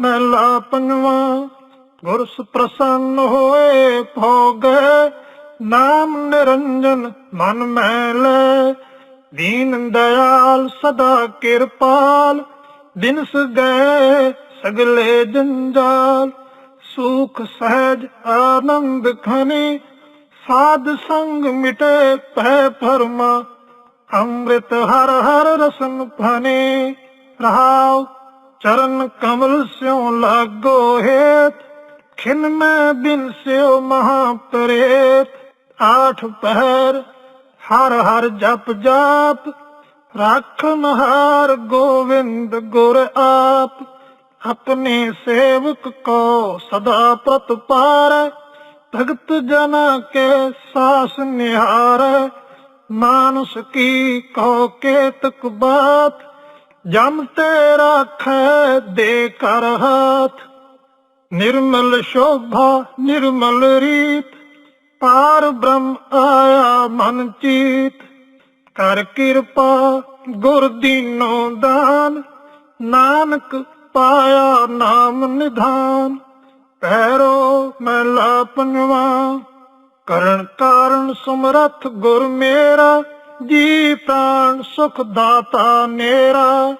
ਮਹਿਲਾ ਪੰਜਵਾਂ ਗੁਰ ਪ੍ਰਸੰਨ ਹੋਏ ਭੋਗੈ, ਨਾਮ ਨਿਰੰਜਨ ਮਨ ਮੈਲੇ। ਦੀਨ ਦਇਆਲ ਸਦਾ ਕਿਰਪਾਲ, ਬਿਨਸ ਗਏ ਸਗਲੇ ਜੰਜਾਲ। ਸੁਖ ਸਹਿਜ ਆਨੰਦ ਖਨੇ, ਸਾਧ ਸੰਗ ਮਿਟੇ ਪੈ ਫਰਮਾ। ਅੰਮ੍ਰਿਤ ਹਰ ਹਰ ਰਸਨ ਫਨੇ। ਰਹਾਉ ਚਰਨ ਕਮਲ ਸਿਉ ਲਾਗੋ ਹੇਤ, ਖਿਨ ਮੈਂ ਬਿਨ ਸਿਉ ਮਹਾ ਪ੍ਰੇਤ। ਆਠ ਪਹਿਰ, ਹਰ ਹਰ ਜਪ ਜਾਪ ਰਾਖਨ ਹਾਰ ਗੋਵਿੰਦ ਗੁਰ ਆਪ। ਆਪਣੇ ਸੇਵਕ ਕੋ ਸਦਾ ਪ੍ਰਤਪਾਰ ਭਗਤ ਜਨਾ ਕੇ ਸਾਸ ਨਿਹਾਰ। ਮਾਨਸ ਕੀ ਕਹੋ ਕੇਤਕ ਬਾਤ ਜਮ ਤੇ ਰਾਖੈ ਦੇ ਕਰ ਹਾਥ, ਨਿਰਮਲ ਸ਼ੋਭਾ, ਨਿਰਮਲ ਰੀਤ, ਪਾਰ ਬ੍ਰਹਮ ਆਇਆ ਮਨ ਚੀਤ। ਕਰ ਕਿਰਪਾ ਗੁਰ ਦੀਨੋ ਦਾਨ, ਨਾਨਕ ਪਾਇਆ ਨਾਮ ਨਿਧਾਨ। ਪੈਰੋ ਮਹਿਲਾ ਪੰਜਵਾ, ਕਰਨ ਕਾਰਨ ਸਮਰੱਥ ਗੁਰ ਮੇਰਾ ਜੀ ਪ੍ਰਾਣ ਸੁਖ ਦਾਤਾ ਨੇਰਾ,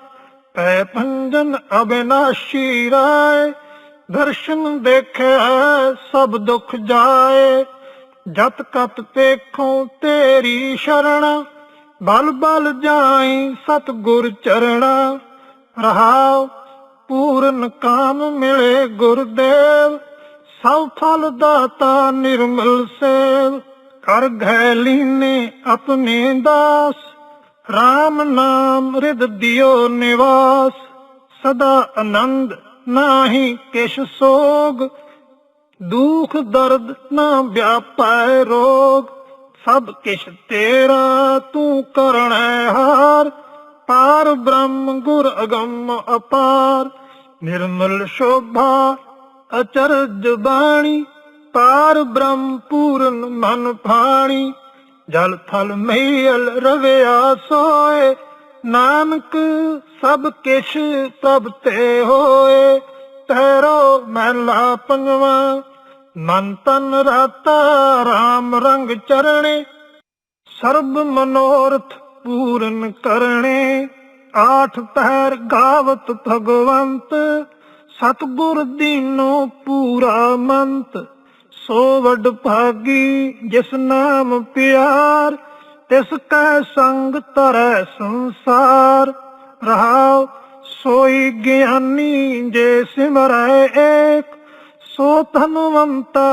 ਪੈ ਪੰਜਨ ਅਬਿਨਾਸ਼ੀ ਰਾਏ, ਦਰਸ਼ਨ ਦੇਖਿਆ ਸਭ ਦੁਖ ਜਾਏ। ਜਤ ਕਤ ਪੇਖੋਂ ਤੇਰੀ ਸ਼ਰਣ, ਬਲ ਬਲ ਜਾਈ ਸਤ ਗੁਰ ਚਰਣਾ। ਰਹਾਉ ਪੂਰਨ ਕਾਮ ਮਿਲੇ ਗੁਰਦੇਵ, ਸਭ ਫਲ ਦਾਤਾ ਨਿਰਮਲ ਸੇਵ। ਕਰ ਗੈ ਲੀਨੇ ਆਪਣੇ ਦਾਸ RAM ਨਾਮ ਰਿਦ ਦਿਓ ਨਿਵਾਸ। ਸਦਾ ਆਨੰਦ ਨਾਹੀ ਕਿਛ ਸੋਗ, ਦੁਖ ਦਰਦ ਨਾ ਵਿਆਪੈ ਰੋਗ। ਸਭ ਕਿਛ ਤੇਰਾ ਤੂੰ ਕਰਣੈ ਹਾਰ, ਪਾਰ ਬ੍ਰਹਮ ਗੁਰ ਅਗੰਮ ਅਪਾਰ। ਨਿਰਮਲ ਸ਼ੋਭਾ ਅਚਰਜ ਬਾਣੀ ਪਾਰ ਬ੍ਰਹਮ ਪੂਰਨ ਮਨ ਭਾਣੀ, ਜਲ ਥਲ ਮਹੀਲ ਰਵਿਆ ਸੋਏ ਨਾਨਕ ਸਭ ਕਿਛ ਪ੍ਰਭ ਤੇ ਹੋਏ, ਤੇਰੋ ਮਹਿਲਾ ਪੰਜਵਾ ਮਨ ਤਨ ਰਾਤਾ RAM ਰੰਗ ਚਰਣੇ, ਸਰਬ ਮਨੋਰਥ ਪੂਰਨ ਕਰਨੇ ਆਠ ਪਹਿਰ ਗਾਵਤ ਭਗਵੰਤ, ਸਤਗੁਰ ਦੀਨੋ ਪੂਰਾ ਮੰਤ ਸੋ ਵੱਡ ਭਾਗੀ ਜਿਸ ਨਾਮ ਪਿਆਰ, ਤਿਸ ਕੈ ਸੰਗ ਤਰੈ ਸੰਸਾਰ। ਰਹਾਉ ਸੋਈ ਗਿਆਨੀ ਜੇ ਸਿਮਰੈ ਏਕ, ਸੋ ਧਨਵੰਤਾ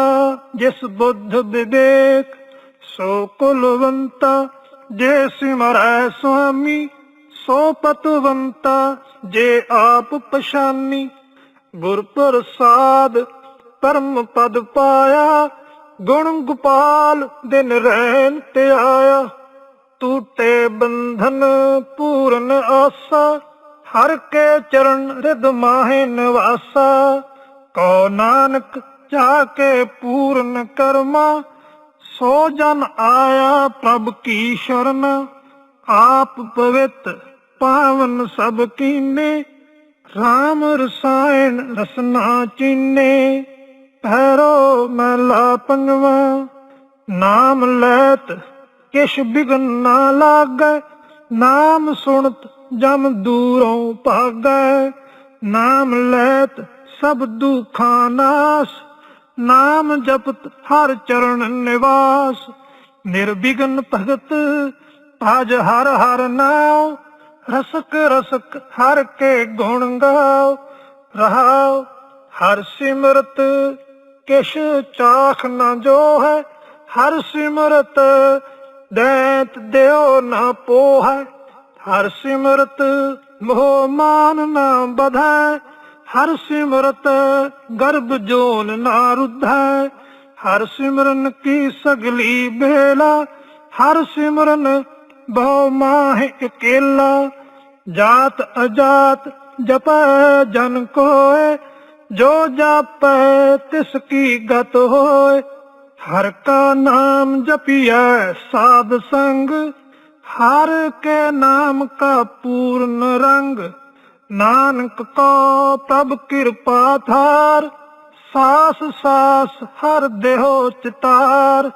ਜਿਸ ਬੁੱਧ ਵਿਵੇਕ। ਸੋ ਕੁਲਵੰਤਾ ਜੇ ਸਿਮਰੈ ਸੁਆਮੀ, ਸੋ ਪਤਵੰਤਾ ਜੇ ਆਪ ਪਛਾਨੀ। ਗੁਰ ਪ੍ਰਸਾਦ ਪਰਮ ਪਦ ਪਾਇਆ, ਗੁਣ ਗੋਪਾਲ ਦਿਨ ਰਹਿਣ ਤੇ ਆਇਆ। ਟੂਟੇ ਬੰਧਨ ਪੂਰਨ ਆਸਾ, ਹਰ ਕੇ ਚਰਨ ਰਿਦ ਮਾਹੇ ਨਿਵਾਸਾ। ਕੋ ਨਾਨਕ ਜਾ ਕੇ ਪੂਰਨ ਕਰਮਾ, ਸੋ ਜਨ ਆਇਆ ਪ੍ਰਭ ਕੀ ਸ਼ਰਨ। ਆਪ ਪਵਿੱਤ ਪਾਵਨ ਸਭ ਕੀਨੇ RAM ਰਸਾਇਣ ਰਸਨਾ ਚੀਨੇ। ਪੈਰੋ ਮਹਿਲਾ ਪੰਗਵਾ। ਨਾਮ ਲੈਤ, ਕਿਛ ਬਿਗਨ ਨਾ ਲਾਗੈ। ਨਾਮ ਸੁਣਤ, ਜਮ ਦੂਰੋਂ ਭਾਗੈ। ਨਾਮ ਲੈਤ, ਸਭ ਦੁਖਾਂ ਨਾਸ। ਨਾਮ ਜਪਤ, ਹਰ ਚਰਨ ਨਿਵਾਸ। ਨਿਰਵਿਘਨ ਭਗਤ, ਭਜ ਹਰ ਹਰ ਨਾਮ ਰਸਕ ਰਸਕ, ਹਰ ਕੇ ਗੁਣ ਗਾਓ। ਰਹਾਓ, ਹਰ ਸਿਮਰਤ ਕਿਛ ਚਾਖ ਨਾ ਜੋ ਹੈ, ਹਰ ਸਿਮਰਤ ਦੈਤ ਦਿਓ ਨਾ ਪੋਹੈ ਹਰ ਸਿਮਰਤ ਮੋਹ ਮਾਨ ਨਾ ਬਧੈ ਹਰ ਸਿਮਰਤ ਗਰਭ ਜੋਨ ਨਾ ਰੁਧੈ। ਹਰ ਸਿਮਰਨ ਕੀ ਸਗਲੀ ਬੇਲਾ, ਹਰ ਸਿਮਰਨ ਬਹੁ ਮਾਹ ਇਕੇਲਾ। ਜਾਤ ਅਜਾਤ ਜਪੈ ਜਨ ਕੋਏ ਜੋ ਜਾਪੈ ਤਿਸ ਕੀ ਗਤ ਹੋਏ ਹਰ ਕਾ ਨਾਮ ਜਪੀਐ ਸਾਧ ਸੰਗ, ਹਰ ਕੇ ਨਾਮ ਕਾ ਪੂਰਨ ਰੰਗ, ਨਾਨਕ ਕੋ ਪ੍ਰਭ ਕਿਰਪਾ ਥਾਰ ਸਾਸ ਸਾਸ ਹਰ ਦੇਹੋ ਚਿਤਾਰ।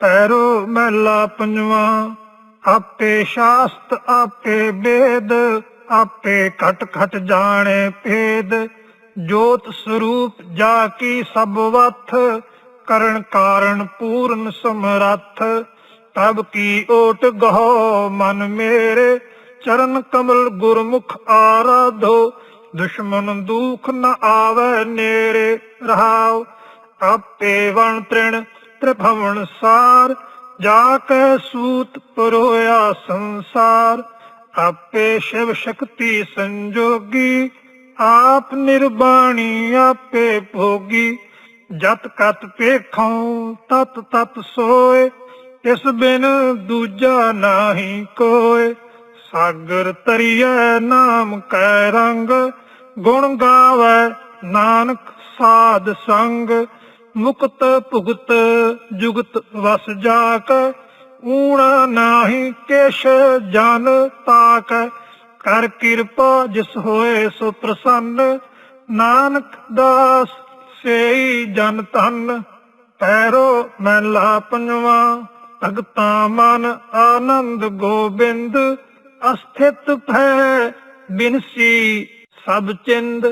ਪੈਰੋ ਮਹਿਲਾ ਪੰਜਵਾ, ਆਪੇ ਸ਼ਾਸਤ, ਆਪੇ ਵੇਦ, ਆਪੇ ਖਟ ਖਟ ਜਾਣੇ ਭੇਦ ਜੋਤ ਸਰੂਪ ਜਾ ਕੀ ਸਭ ਵਥ, ਕਰਨ ਕਾਰਨ ਪੂਰਨ ਸਮਰੱਥ। ਤਬ ਕੀ ਓਟ ਗਹੋ ਮਨ ਮੇਰੇ, ਚਰਨ ਕਮਲ ਗੁਰਮੁਖ ਆਰਾਧੋ। ਦੁਸ਼ਮਨ ਦੁਖ ਨ ਆਵੇ ਨੇੜੇ ਰਹਾਉ। ਆਪੇ ਵਣ ਤ੍ਰਿਣ ਤ੍ਰਿਭਵਨ ਸਾਰ, ਜਾ ਕੇ ਸੂਤ ਪਰੋਇਆ ਸੰਸਾਰ। ਆਪੇ ਸ਼ਿਵ ਸ਼ਕਤੀ ਸੰਜੋਗੀ ਆਪ ਨਿਰਬਾਣੀ ਆਪੇ ਭੋਗੀ, ਜਤ ਕਤ ਪੇਖੋਂ ਤਤ ਤਤ ਸੋਏ ਇਸ ਬਿਨ ਦੂਜਾ ਨਾਹੀ ਕੋਏ। ਸਾਗਰ ਤਰੀਐ ਨਾਮ ਕੈ ਰੰਗ, ਗੁਣ ਗਾਵੇ ਨਾਨਕ ਸਾਧ ਸੰਗ। ਮੁਕਤ ਭੁਗਤ ਜੁਗਤ ਵਸ ਜਾਕ, ਊਣਾ ਨਾਹੀ ਕਿਛ ਜਨ ਤਾਕ। ਕਰ ਕਿਰਪਾ ਜਿਸ ਹੋਏ ਸੋ ਪ੍ਰਸੰਨ, ਨਾਨਕ ਦਾਸ ਸੇਈ ਜਨ ਤਨ ਪੈਰੋ ਮਹਿਲਾ ਪੰਜਵਾ, ਭਗਤਾ ਮਨ ਆਨੰਦ ਗੋਬਿੰਦ, ਅਸਥਿਤ ਭੈ ਬਿਨਸੀ ਸਭ ਚਿੰਦ।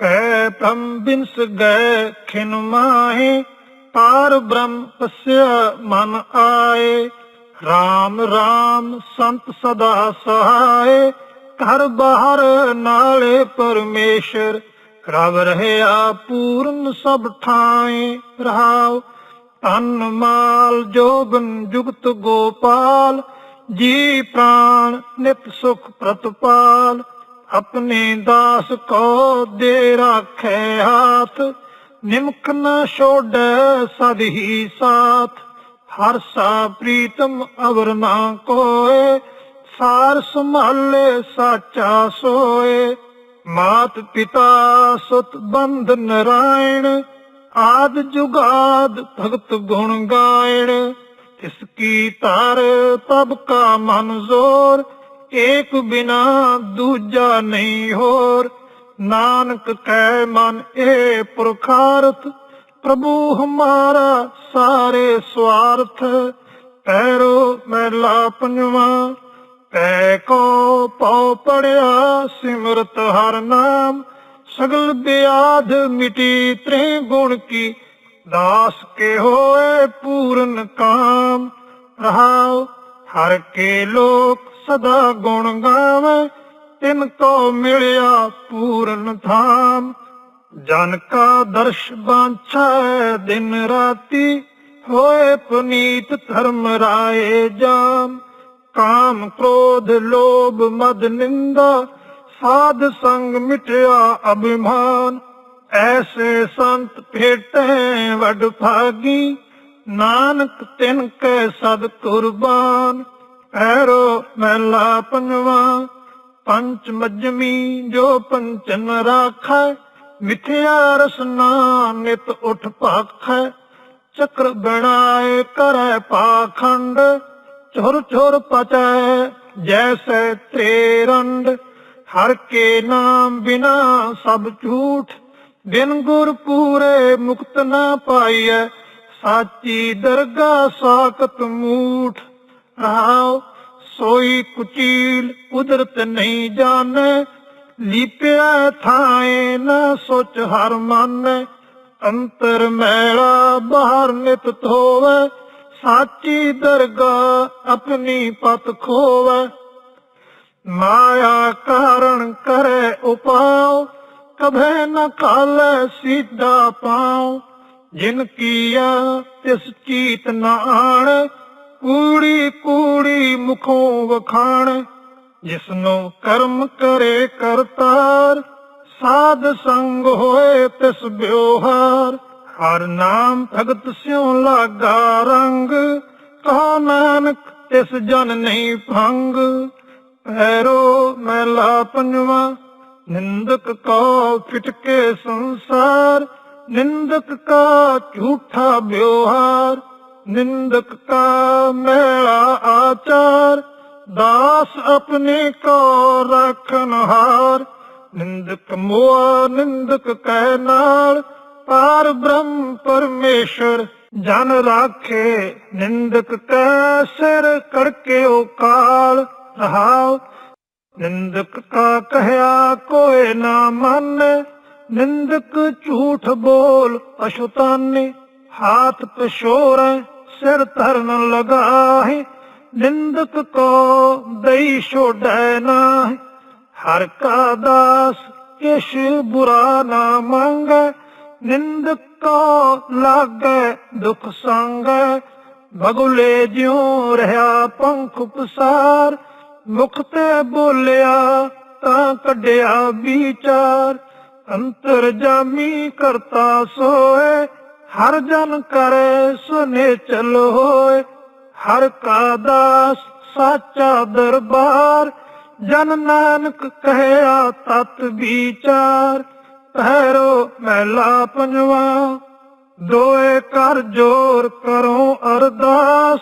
ਕਹਿ ਬ੍ਰਹਮ ਬਿਨਸ ਗਏ ਖਿਨ ਮਾਹੇ, ਪਾਰ ਬ੍ਰਹਮ ਪਸਿਆ ਮਨ ਆਏ। RAM RAM ਸੰਤ ਸਦਾ ਸਹਾਏ, ਘਰ ਬਾਹਰ ਨਾਲੇ ਪਰਮੇਸ਼ਰ, ਰਵ ਰਹਿਆ ਪੂਰਨ ਸਭ ਠਾਏ, ਰਹਾਉ ਤਨ ਮਾਲ, ਜੋਬਨ ਜੁਗਤ ਗੋਪਾਲ, ਜੀ ਪ੍ਰਾਣ ਨਿਤ ਸੁਖ ਪ੍ਰਤਪਾਲ, ਆਪਣੇ ਦਾਸ ਕੋ ਦੇ ਰਾਖੇ ਹਾਥ, ਨਿਮਕ ਨ ਛੋੜੈ ਸਦ ਹੀ ਸਾਥ। ਹਰ ਸਾ ਪ੍ਰੀਤਮ ਅਵਰ ਨਾ ਕੋਏ, ਸਾਰ ਸੰਭਾਲੇ ਸਾਚਾ ਸੋਏ। ਮਾਤ ਪਿਤਾ ਸੁਤ ਬੰਧ ਨਰਾਇਣ, ਆਦ ਜੁਗਾਦ ਭਗਤ ਗੁਣ ਗਾਇਣ। ਇਸ ਕੀ ਤਾਰ ਤਬ ਕਾ ਮਨ ਜ਼ੋਰ, ਏਕ ਬਿਨਾ ਦੂਜਾ ਨਹੀਂ ਹੋਰ। ਨਾਨਕ ਕੈ ਮਨ ਏ ਪੁਰਖਾਰਥ ਪ੍ਰਭੂ ਹਮਾਰਾ ਸਾਰੇ ਸਵਾਰਥ, ਪੈਰੋ ਮੈਲਾ ਪੰਜਵਾ। ਪੈ ਕੋ ਪਉ ਪੜਿਆ ਸਿਮਰਤ ਹਰ ਨਾਮ, ਸਗਲ ਬਿਆਧ ਮਿਟੀ ਤ੍ਰੇ ਗੁਣ ਕੀ, ਦਾਸ ਕੇ ਹੋਏ ਪੂਰਨ ਕਾਮ। ਰਹਾਉ ਹਰ ਕੇ ਲੋਕ ਸਦਾ ਗੁਣ ਗਾਵੇ, ਤਿਨ ਕੋ ਮਿਲਿਆ ਪੂਰਨ ਥਾਮ ਜਨ ਕਾ ਦਰਸ਼ ਬਾਂਛੈ ਦਿਨ ਰਾਤੀ, ਹੋਏ ਪੁਨੀਤ ਧਰਮ ਰਾਏ ਜਾਮ। ਕਾਮ ਕ੍ਰੋਧ ਲੋਭ ਮਦ ਨਿੰਦਾ, ਸਾਧ ਸੰਗ ਮਿਟਿਆ ਅਭਿਮਾਨ। ਐਸੇ ਸੰਤ ਭੇਟੇ ਵਡ ਭਾਗੀ, ਨਾਨਕ ਤਿਨ ਕੈ ਸਦ ਕੁਰਬਾਨ। ਐਰੋ ਮਹਿਲਾ ਪੰਜਵਾ, ਪੰਚ ਮਜਮੀ ਜੋ ਪੰਚਨ ਰਾਖੈ ਮਿਥਿਆ ਰਸਨਾ ਨਿਤ ਉਠ ਭਾਖੈ, ਚੱਕਰ ਬਣਾਏ ਕਰੈ ਪਾਖੰਡ, ਚੁਰ ਚੁਰ ਪਚੈ ਜੈਸੇ ਤੇਰੰਡ ਹਰ ਕੇ ਨਾਮ ਬਿਨਾ ਸਭ ਝੂਠ, ਬਿਨ ਗੁਰ ਪੂਰੇ ਮੁਕਤ ਨਾ ਪਾਈਐ, ਸਾਚੀ ਦਰਗਾ ਸਾਖਤ ਮੂਠ। ਰਹਾਉ, ਸੋਈ ਕੁਚੀਲ ਕੁਦਰਤ ਨਹੀਂ ਜਾਣੈ ਲੀਪਿਆ ਥਾਏ ਨਾ ਸੋਚ ਹਰ ਮਨ, ਅੰਤਰ ਮੈਲਾ ਬਾਹਰ ਨਿਤ ਧੋਵੈ, ਸਾਚੀ ਦਰਗਾ ਆਪਣੀ ਪਤ ਖੋਵੈ। ਮਾਇਆ ਕਾਰਨ ਕਰੇ ਉਪਾਉ, ਕਭੈ ਨ ਕਾਲੈ ਸਿੱਧਾ ਪਾਉ। ਜਿਨ ਕੀਆ ਤਿਸ ਚੀਤ ਨਾ ਆਣ ਕੂੜੀ ਕੂੜੀ ਮੁਖੋਂ ਵਖਾਣ। ਜਿਸਨੂੰ ਕਰਮ ਕਰੇ ਕਰਤਾਰ, ਸਾਧ ਸੰਗ ਹੋਏ ਤਿਸ ਬਿਵਹਾਰ ਹਰ ਨਾਮ ਭਗਤ ਸਿਉ ਲਾਗਾ ਰੰਗ ਕਹੋ ਨਾਨਕ ਤਿਸ ਜਨ ਨਹੀਂ ਭੰਗ। ਪੈਰੋ ਮੈਲਾ ਪੰਜਵਾ, ਨਿੰਦਕ ਕੋ ਫਿਟਕੇ ਸੰਸਾਰ। ਨਿੰਦਕ ਕਾ ਝੂਠਾ ਵਿਵਹਾਰ, ਨਿੰਦਕ ਕਾ ਮੈਲਾ ਆਚਾਰ। ਦਾਸ ਆਪਣੇ ਕੋ ਰਖਨ ਹਾਰ। ਨਿੰਦਕ ਮੋਆ, ਨਿੰਦਕ ਕਹਿ ਨਾਲ। ਪਾਰ ਬ੍ਰਹਮ ਪਰਮੇਸ਼ਰ, ਜਨ ਰਾਖੇ। ਨਿੰਦਕ ਕੈ ਸਿਰ ਕੜਕੇ ਓ ਕਾਲ ਰਹਾਉ, ਨਿੰਦਕ ਕਾ ਕਹਿਆ ਕੋਏ ਨਾ ਮੰਨੇ। ਨਿੰਦਕ ਝੂਠ ਬੋਲ ਅਸ਼ੁਤਾਨੇ ਹਾਥ ਪਸ਼ੋਰੈ, ਸਿਰ ਧਰਨ ਲਗਾਹੇ। ਨਿੰਦਕ ਕੋ ਦਈ ਛੋੜੈ ਨਾ ਹਰ ਕਾ ਦਾਸ ਕਿਛ ਬੁਰਾ ਨਾ ਮੰਗੈ ਨਿੰਦਕ ਕੋ ਲਾਗੈ ਦੁਖ ਸੰਗੈ। ਬਗੁਲੇ ਜਿਉ ਰਹਾ ਪੰਖ ਪਸਾਰ ਮੁਖ ਤੇ ਬੋਲਿਆ ਤਾਂ ਕੱਢਿਆ ਵਿਚਾਰ। ਅੰਤਰ ਜਾਮੀ ਕਰਤਾ ਸੋਏ, ਹਰ ਜਨ ਕਰੇ ਸੁਨੇ ਚਲ ਹੋਏ। ਹਰ ਕਾ ਦਾਸ ਸਾਚਾ ਦਰਬਾਰ, ਜਨ ਨਾਨਕ ਕਹਿਆ ਤਤ ਵਿਚਾਰ। ਪਹਿਰੋ ਮਹਿਲਾ ਪੰਜਵਾ, ਦੋਏ ਕਰ ਜੋਰ ਕਰੋ ਅਰਦਾਸ।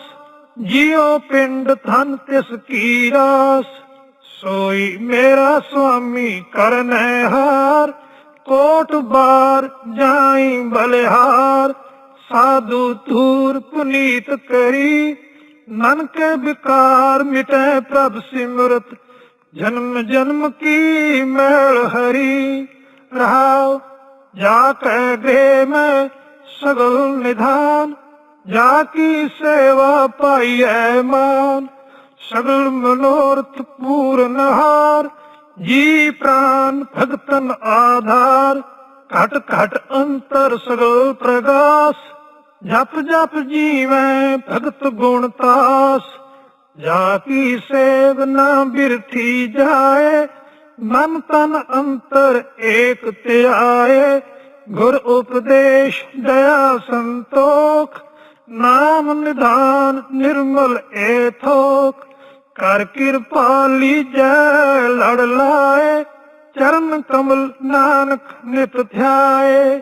ਜਿਉ ਪਿੰਡ ਥਨ ਤਿਸ ਕੀ ਰਾਸ, ਸੋਈ ਮੇਰਾ ਸੁਆਮੀ ਕਰਨੈ ਹਾਰ। ਕੋਟ ਬਾਰ ਜਾਈ ਬਲਿਹਾਰ, ਸਾਧੂ ਤੂਰ ਪੁਨੀਤ ਕਰੀ। ਨਨਕੇ ਵਿਕਾਰ ਮਿਟੈ ਪ੍ਰਭ ਸਿਮਰਤ, ਜਨਮ ਜਨਮ ਕੀ ਮੈਲ ਹਰੀ। ਰਹਾਉ, ਜਾ ਕੈ ਗ੍ਰਹਿ ਮੈਂ ਸਗਲ ਨਿਧਾਨ, ਜਾ ਕੀ ਸੇਵਾ ਪਾਈਐ ਮਾਨ। ਸਗਲ ਮਨੋਰਥ ਪੂਰਨ ਹਾਰ, ਜੀ ਪ੍ਰਾਨ ਭਗਤਨ ਆਧਾਰ। ਘਟ ਘਟ ਅੰਤਰ ਸਗਲ ਪ੍ਰਗਾਸ ਜਪ ਜਪ ਜੀਵੈ, ਭਗਤ ਗੁਣ ਤਾਸ। ਜਾ ਕੀ ਸੇਵ ਨਾ ਬਿਰਥੀ ਜਾਏ, ਮਨ ਤਨ ਅੰਤਰ ਏਕ ਧਿਆਏ। ਗੁਰ ਉਪਦੇਸ਼, ਦਇਆ, ਸੰਤੋਖ। ਨਾਮ ਨਿਧਾਨ, ਨਿਰਮਲ ਏ ਥੋਕ। ਕਰ ਕਿਰਪਾ ਲੀਜੈ, ਲੜ ਲਾਏ। ਚਰਨ ਕਮਲ ਨਾਨਕ ਨਿਤ ਧਿਆਏ।